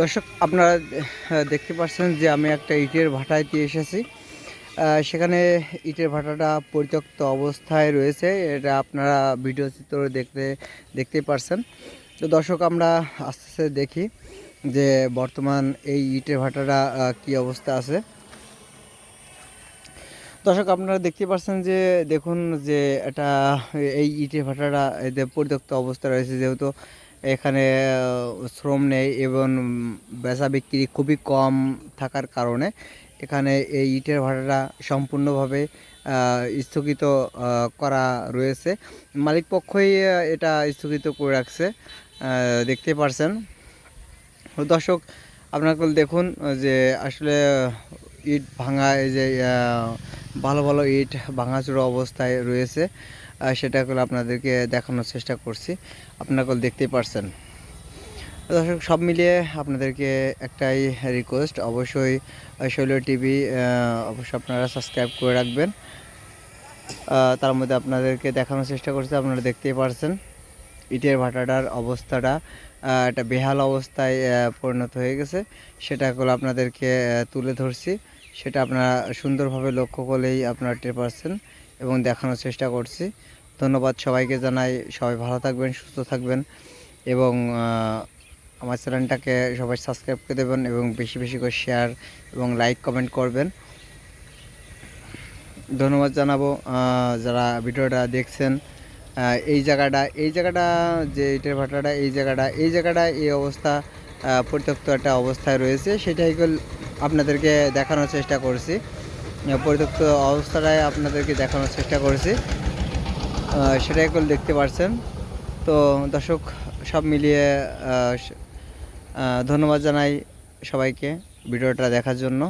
দর্শক, আপনারা দেখতে পাচ্ছেন যে আমি একটা ইটের ভাটায় দিয়ে এসেছি। সেখানে ইটের ভাটাটা পরিত্যক্ত অবস্থায় রয়েছে। এটা আপনারা ভিডিও চিত্র দেখতে দেখতেই পারছেন। তো দর্শক, আমরা আস্তে আস্তে দেখি যে বর্তমান এই ইটের ভাটাটা কি অবস্থা আছে। দর্শক, আপনারা দেখতে পাচ্ছেন যে, দেখুন যে এটা, এই ইটের ভাটাটা এতে পরিত্যক্ত অবস্থা রয়েছে যেহেতু এখানে শ্রম নেই এবং বেচা বিক্রি খুবই কম থাকার কারণে এখানে এই ইটের ভাটাটা সম্পূর্ণভাবে স্থগিত করা রয়েছে। মালিক পক্ষই এটা স্থগিত করে রাখছে দেখতে পারছেন। দর্শক আপনাকে দেখুন যে আসলে ইট ভাঙা, এই যে ভালো ভালো ইট ভাঙাচোরা অবস্থায় রয়েছে সেটাগুলো আপনাদেরকে দেখানোর চেষ্টা করছি। আপনাকে দেখতেই পারছেন। দর্শক, সব মিলিয়ে আপনাদেরকে একটাই রিকোয়েস্ট অবশ্যই শৈল টিভি অবশ্যই আপনারা সাবস্ক্রাইব করে রাখবেন। তার মধ্যে আপনাদেরকে দেখানোর চেষ্টা করছি, আপনারা দেখতেই পারছেন। ইটের ভাটাটার অবস্থাটা একটা বেহাল অবস্থায় পরিণত হয়ে গেছে। সেটাগুলো আপনাদেরকে তুলে ধরছি। সেটা আপনারা সুন্দরভাবে লক্ষ্য করলেই আপনারা টের পারছেন এবং দেখানোর চেষ্টা করছি। ধন্যবাদ সবাইকে জানাই। সবাই ভালো থাকবেন, সুস্থ থাকবেন এবং আমার চ্যানেলটাকে সবাই সাবস্ক্রাইব করে দেবেন এবং বেশি বেশি করে শেয়ার এবং লাইক কমেন্ট করবেন। ধন্যবাদ জানাব যারা ভিডিওটা দেখছেন। এই জায়গাটা এই জায়গাটা যে ইটের ভাটাটা, এই জায়গাটা এই জায়গাটা, এই অবস্থা। পরিত্যক্ত একটা অবস্থায় রয়েছে, সেটাই আপনাদেরকে দেখানোর চেষ্টা করছি। পরিত্যক্ত অবস্থাটাই আপনাদেরকে দেখানোর চেষ্টা করছি। সেটাই দেখতে পারছেন। তো দর্শক, সব মিলিয়ে ধন্যবাদ জানাই সবাইকে ভিডিওটা দেখার জন্য।